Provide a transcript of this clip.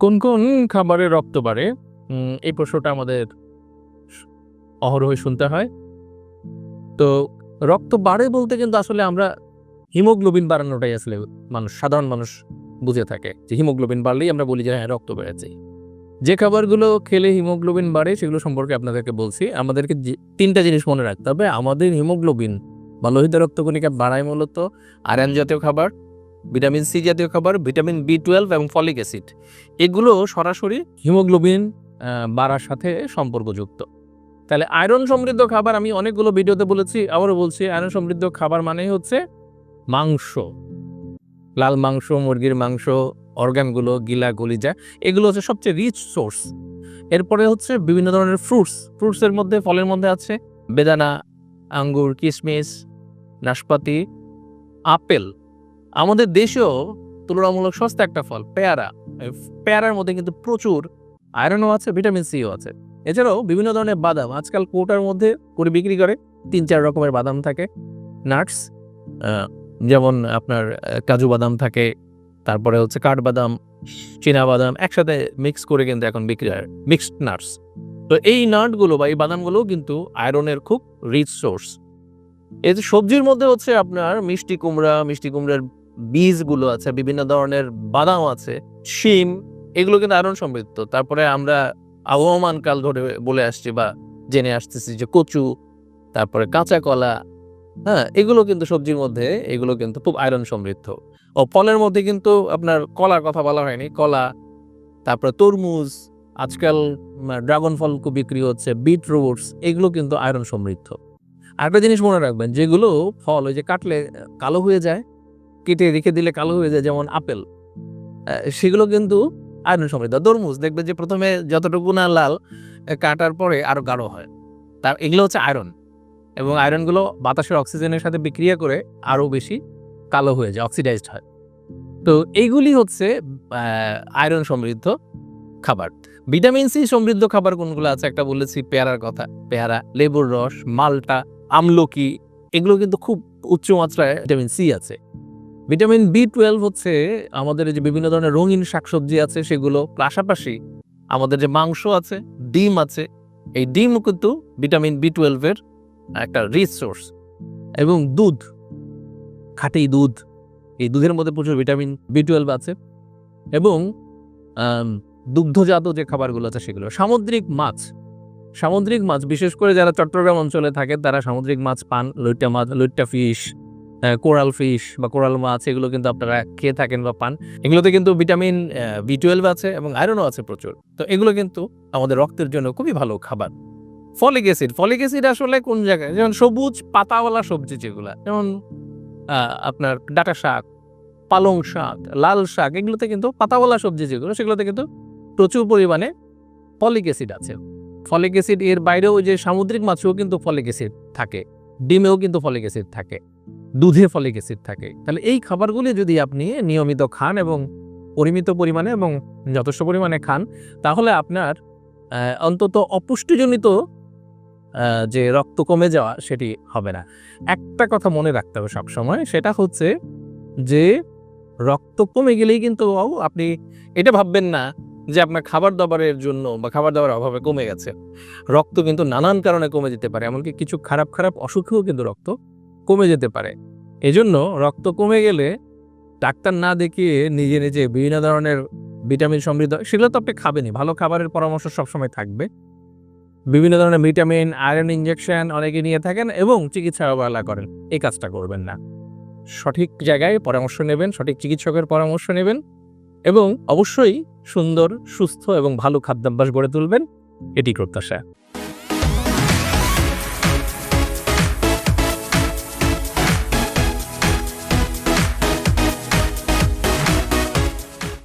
কোন কোন খাবারে রক্ত বাড়ে? এই প্রশ্নটা আমাদের অহরহ শুনতে হয়। তো রক্ত বাড়ে বলতে কিন্তু আসলে আমরা হিমোগ্লোবিন বাড়ানোটাই আসলে মানুষ, সাধারণ মানুষ বুঝে থাকে যে হিমোগ্লোবিন বাড়লেই আমরা বলি যে হ্যাঁ রক্ত বেড়েছে। যে খাবারগুলো খেলে হিমোগ্লোবিন বাড়ে সেগুলো সম্পর্কে আপনাদেরকে বলছি। আমাদেরকে তিনটা জিনিস মনে রাখতে হবে। আমাদের হিমোগ্লোবিন বা লোহিত রক্তকণিকা বাড়ায় মূলত আয়রন জাতীয় খাবার ভিটামিন সি জাতীয় খাবার, ভিটামিন বি টুয়েলভ এবং ফলিক অ্যাসিড। এগুলো সরাসরি হিমোগ্লোবিন বাড়ার সাথে সম্পর্কযুক্ত। তাহলে আয়রন সমৃদ্ধ খাবার, আমি অনেকগুলো ভিডিওতে বলেছি, আবারও বলছি, আয়রন সমৃদ্ধ খাবার মানেই হচ্ছে মাংস। লাল মাংস, মুরগির মাংস, অর্গানগুলো, গিলা, গলিজা, এগুলো হচ্ছে সবচেয়ে রিচ সোর্স এরপরে হচ্ছে বিভিন্ন ধরনের ফ্রুটস ফ্রুটসের মধ্যে, ফলের মধ্যে আছে বেদানা, আঙ্গুর কিশমিশ নাশপাতি, আপেল। আমাদের দেশেও তুলনামূলক সস্তা একটা ফল, পেয়ারা। পেয়ারার মধ্যে কিন্তু প্রচুর আয়রনও আছে ভিটামিন সিও আছে। এছাড়াও বিভিন্ন ধরনের বাদাম, আজকাল কোটার মধ্যে করে বিক্রি করে, তিন চার রকমের বাদাম থাকে নাটস যেমন আপনার কাজু বাদাম থাকে, তারপরে হচ্ছে কাঠবাদাম, চীনা বাদাম, একসাথে মিক্স করে কিন্তু এখন বিক্রি হয় মিক্সড নাটস তো এই নাটগুলো বা এই বাদামগুলোও কিন্তু আয়রনের খুব রিচ সোর্স এই সবজির মধ্যে হচ্ছে আপনার মিষ্টি কুমড়া, মিষ্টি কুমড়ার বীজগুলো আছে, বিভিন্ন ধরনের বাদাম আছে, শিম, এগুলো কিন্তু আয়রন সমৃদ্ধ। তারপরে আমরা আবহমান কাল ধরে বলে আসছি বা জেনে আসতেছি যে কচু, তারপরে কাঁচা কলা হ্যাঁ এগুলো কিন্তু সবজির মধ্যে, এগুলো কিন্তু খুব আয়রন সমৃদ্ধ। ও ফলের মধ্যে কিন্তু আপনার কলার কথা বলা হয়নি, কলা, তারপরে তরমুজ, আজকাল ড্রাগন ফল খুব বিক্রি হচ্ছে, বিটরুটস, এগুলো কিন্তু আয়রন সমৃদ্ধ। আরেকটা জিনিস মনে রাখবেন, যেগুলো ফল ওই যে কাটলে, কালো হয়ে যায় কেটে রেখে দিলে কালো হয়ে যায়, যেমন আপেল। সেগুলো কিন্তু আয়রন সমৃদ্ধ। তরমুজ, দেখবে যে প্রথমে যতটুকু না লাল কাটার পরে আরও গাঢ় হয়। তার, এগুলো হচ্ছে আয়রন। এবং আয়রনগুলো বাতাসের অক্সিজেনের সাথে বিক্রিয়া করে আরও বেশি কালো হয়ে যায়, অক্সিডাইজড হয়। তো এইগুলি হচ্ছে আয়রন সমৃদ্ধ খাবার। ভিটামিন সি সমৃদ্ধ খাবার কোনগুলো আছে? একটা বলেছি, পেয়ারার কথা। পেয়ারা, লেবুর রস, মালটা, আমলকি, এগুলো কিন্তু খুব উচ্চ মাত্রায় ভিটামিন সি আছে। ভিটামিন বি টুয়েলভ হচ্ছে আমাদের যে বিভিন্ন ধরনের রঙিন শাকসবজি আছে, সেগুলো পাশাপাশি আমাদের যে মাংস আছে, ডিম আছে, এই ডিম কিন্তু ভিটামিন বি টুয়েলভের একটা রিচ সোর্স এবং দুধ, খাঁটি দুধ, এই দুধের মধ্যে প্রচুর ভিটামিন বি টুয়েলভ আছে। এবং দুগ্ধজাত যে খাবারগুলো আছে সেগুলো, সামুদ্রিক মাছ। সামুদ্রিক মাছ, বিশেষ করে যারা চট্টগ্রাম অঞ্চলে থাকে, তারা সামুদ্রিক মাছ পান, লইট্টা মাছ, লইট্টা ফিশ কোরাল ফিশ বা কোরাল মাছ, এগুলো কিন্তু আপনারা খেয়ে থাকেন বা পান। এগুলোতে কিন্তু ভিটামিন বি টুয়েলভ আছে এবং আয়রনও আছে প্রচুর। তো এগুলো কিন্তু আমাদের রক্তের জন্য খুবই ভালো খাবার। ফলিক অ্যাসিড ফলিক অ্যাসিড আসলে কোন জায়গায়? যেমন সবুজ পাতাওয়ালা সবজি যেগুলা, যেমন আপনার ডাটা শাক, পালং শাক, লাল শাক, এগুলোতে কিন্তু পাতাওয়ালা সবজি যেগুলো, সেগুলোতে কিন্তু প্রচুর পরিমাণে ফলিক অ্যাসিড আছে। ফলিক অ্যাসিড এর বাইরেও যে সামুদ্রিক মাছেও কিন্তু ফলিক অ্যাসিড থাকে, ডিমেও কিন্তু ফলিক অ্যাসিড থাকে। দুধে ফলিক অ্যাসিড থাকে। তাহলে এই খাবারগুলি যদি আপনি নিয়মিত খান এবং পরিমিত পরিমাণে এবং যথেষ্ট পরিমাণে খান, তাহলে আপনার অন্তত অপুষ্টিজনিত যে রক্ত কমে যাওয়া সেটি হবে না। একটা কথা মনে রাখতে হবে সবসময়, সেটা হচ্ছে যে রক্ত কমে গেলেই কিন্তু আপনি, এটা ভাববেন না যে আপনার খাবার দাবারের জন্য বা খাবার দাবার অভাবে কমে গেছে। রক্ত কিন্তু নানান কারণে কমে যেতে পারে, এমনকি কিছু খারাপ খারাপ অসুখেও কিন্তু রক্ত কমে যেতে পারে। এজন্য রক্ত কমে গেলে ডাক্তার না দেখিয়ে নিজে নিজে বিভিন্ন ধরনের ভিটামিন সমৃদ্ধ, সেগুলো তো আপনি খাবেনই। ভালো খাবারের পরামর্শ সবসময় থাকবে। বিভিন্ন ধরনের ভিটামিন, আয়রন ইঞ্জেকশন অনেকে নিয়ে থাকেন এবং চিকিৎসা অবহেলা করেন। এই কাজটা করবেন না। সঠিক জায়গায় পরামর্শ নেবেন, সঠিক চিকিৎসকের পরামর্শ নেবেন এবং অবশ্যই সুন্দর, সুস্থ এবং ভালো খাদ্যাভ্যাস গড়ে তুলবেন। এটি প্রত্যাশা।